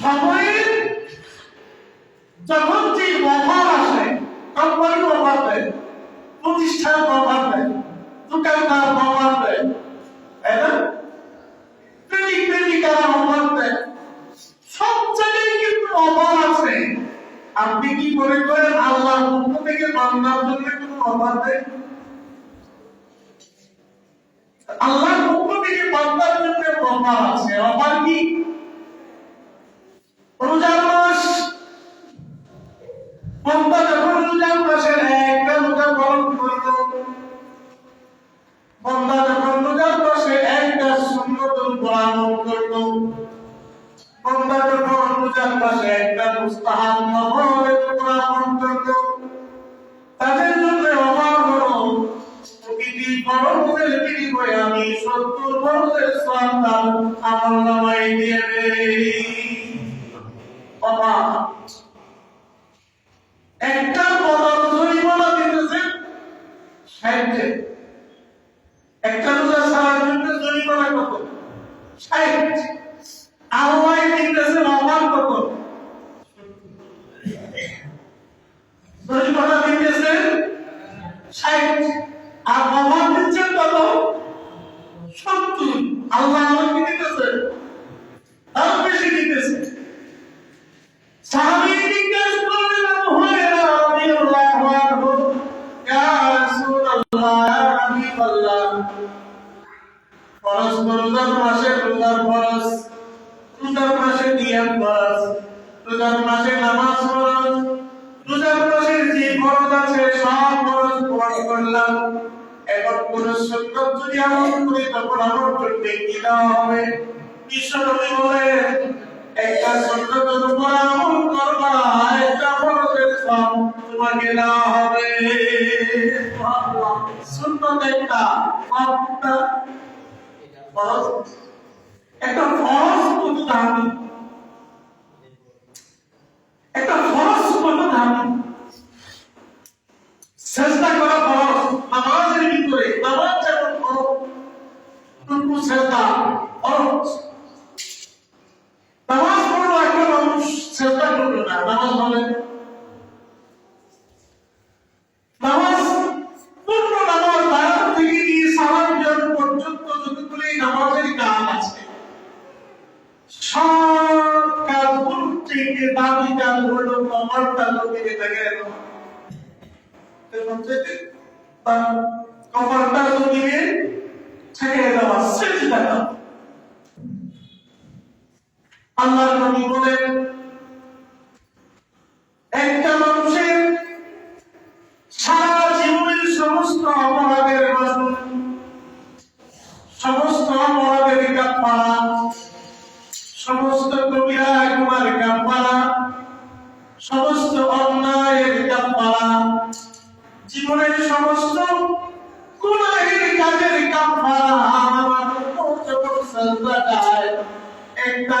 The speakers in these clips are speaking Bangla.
সময়ের যখন আসে কোম্পানির অভাব দেয় প্রতিষ্ঠান অভাব দেয় দোকানদার অভাব দেয়। তাই না? প্রেমিক প্রেমিকারা অভাব দেয়? সব জায়গায় কিন্তু অভাব আছে। আপনি কি মনে করেন আল্লাহর পক্ষ থেকে বান্দার জন্য কোনো অভাব দেয়? আল্লাহর পক্ষ থেকে বান্দার জন্য অভাব আছে। অভাব কি? রোজার মাস। বান্দা যখন রোজার মাসের জরিমানা দিতেছে ষাট। একটা সুন্নতের উপর আমল তোমাকে দেওয়া হবে সুন্নত একটা সবটা ফরজ একটা ফরজ কত আল্লাহর নবী বলেন, একটা মানুষের সারা জীবনের সমস্ত অপরাধের মাসুল সমস্ত অপরাধের কাপড়া সমস্ত কবিরা গুনার কাপড়া সমস্ত অন্যায়ের কাপড়া জীবনের সমস্ত গুনাহের কাজের কাপড়া আমার একটা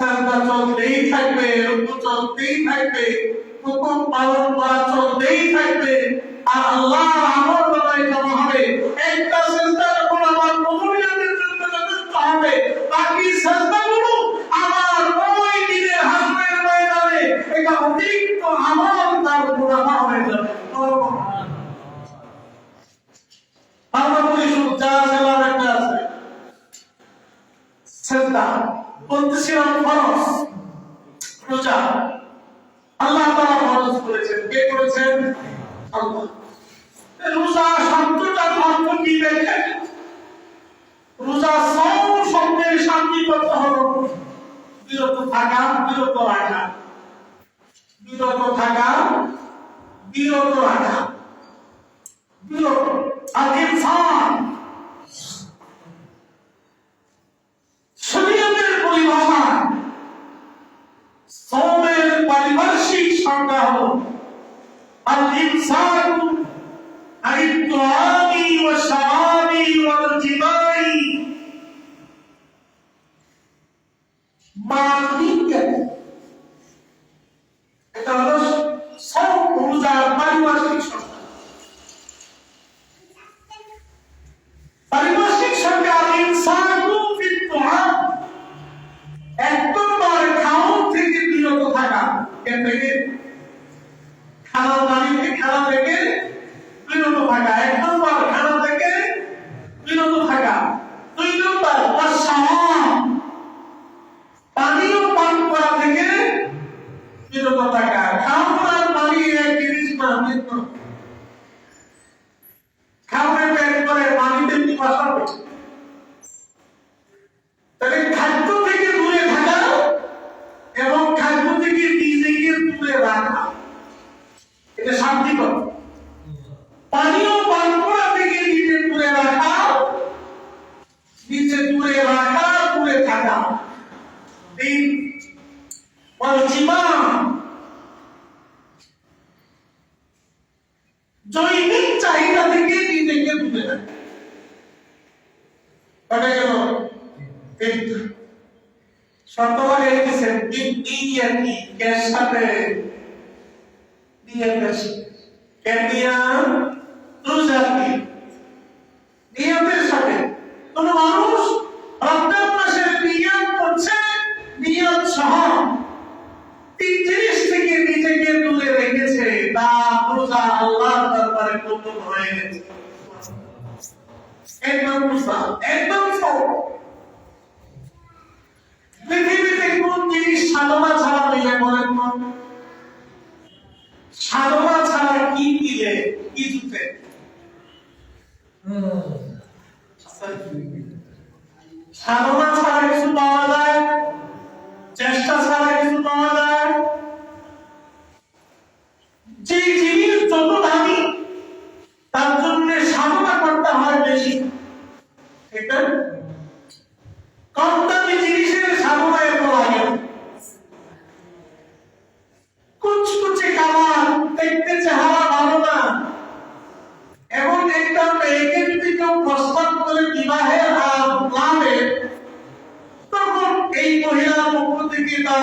সাজদা চলতেই থাকবে রুকু চলতেই থাকবে হুকুম পালন করা চলতেই থাকবে। আর আল্লাহ আমল বানাই হবে। একটা সেজদা যখন আমার কবুলিয়াতের জন্য যথেষ্ট হবে বাকি সেজদাগুলো আমার ওই দিনের হাসরের ময়দানে এটা অতিরিক্ত আমল তার গুনাহ হয়ে যাবে আমরা বলি শুধু যা সেলাম একটা আছে সেজদা বলতেছিলাম ফরজ রোজা আল্লাহ ফরজ করেছেন। কে করেছেন? আল্লাহ। রোজা অর্থ কি দেখেন রোজা সব শব্দের শান্তি করতে হলো বিরত থাকা, বিরত রাখা। বিরত থাকা, বিরত রাখা। বিরত। আর ইনসান তিনটা শতবার লিখেছে বিদ্যিয়াতি এর সাথে নিয়তের কেনিয়া রোজাতি নিয়তের সাথে। কোন মানুষ রমজান মাসের নিয়ত করছে নিয়ত সহ তিন থেকে নিজেকে দূরে রেখেছে তা রোজা আল্লাহর দরবারে কবুল হয়ে গেছে। একদম একদম পৃথিবীতে কোন জিনিস সাধনা ছাড়া মিলে বলেন তো সাধনা ছাড়া কি দিলে কি সাধনা ছাড়া কিছু পাওয়া যায়? চেষ্টা ছাড়া কিছু পাওয়া যায়? যে জিনিস যত দামি তার জন্য সাধনা করতে হয় বেশি ঠিক না কম দামি জিনিসের সাধনা এত লাগে না। কুচকুচে কালার দেখতে চেহারা ভালো না এমন একটা মেয়েকে যদি কেউ প্রস্তাব করে বিবাহের আর লাভে তখন এই মহিলার পক্ষ থেকে তার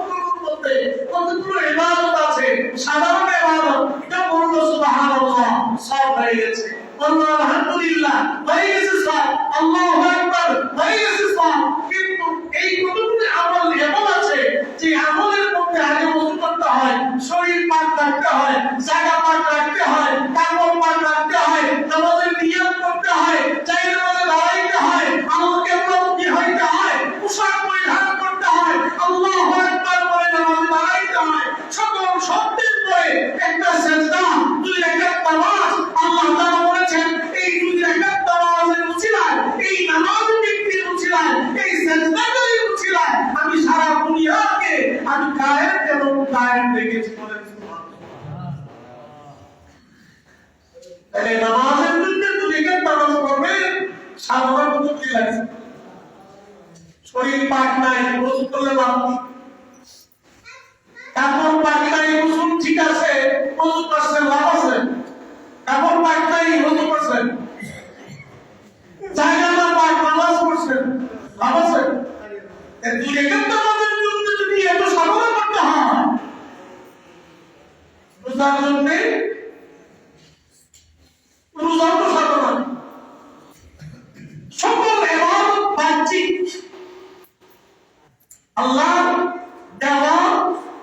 মধ্যে কতগুলো ইবাদত আছে? সাধারণ ইবাদত। এটা বলল সুবহানাল্লাহ। সব হয়ে গেছে। আল্লাহ, আলহামদুলিল্লাহ। হয়ে গেছে সব। আল্লাহু তাহলে নামাজের দুই রাকাত নামাজ পড়বে সাধারণ কি লাগছে শরীর পাক নাই গোসল করলে লাভ কি কাপড় পাক নাই গোসল ঠিক আছে গোসল করছে, লাভ আছে। কাপড় পাক নাই গোসল করছেন জায়গা না পাক নামাজ পড়ছেন লাভ আছে এই দুই রেখার নামাজের জন্য যদি এত সাধনা করতে হয় রোজার জন্য রোজা তো সাধনা আল্লাহ দেওয়া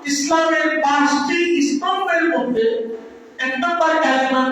ইসলামের পাঁচটি স্তম্ভের মধ্যে এক নম্বর কালিমা